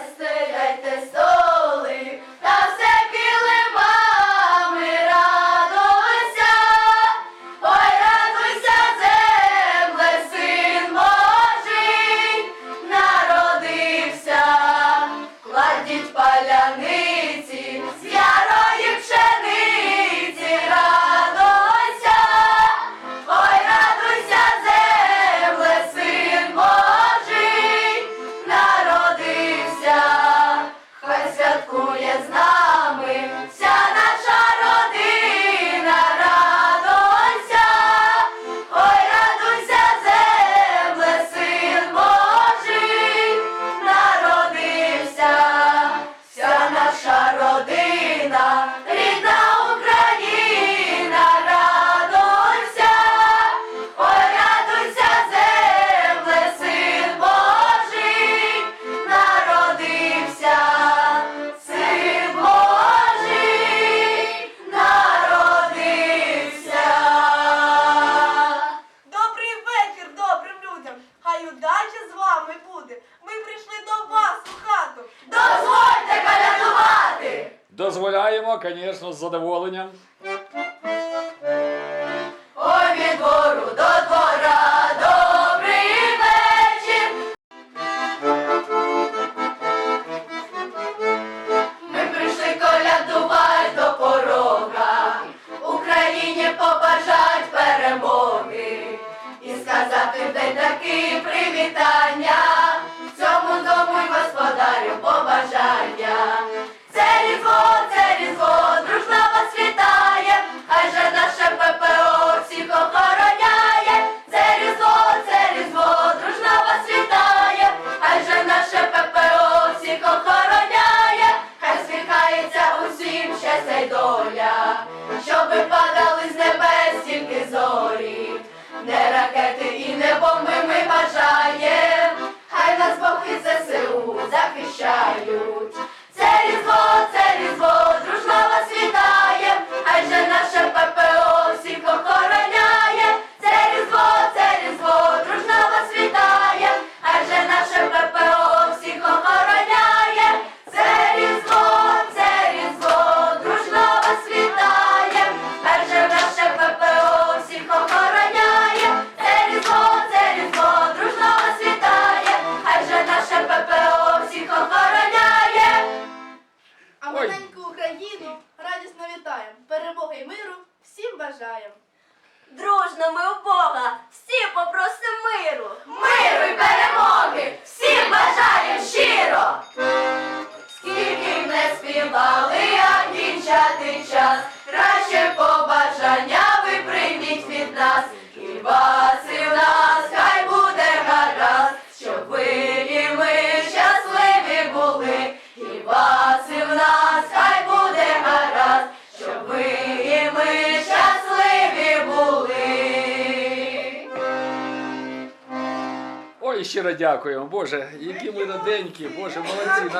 What's the загуляємо, звісно, з задоволенням. Ой, від двору до двора, добрий вечір. Ми прийшли колядувати до порога, Україні побажать перемоги і сказати, де таки привітати. перемоги й миру всім бажаємо. Дружно ми у Бога, всі попросимо миру! Миру! Ой, щиро дякуємо. Боже, які ми раденькі, Боже, молодці.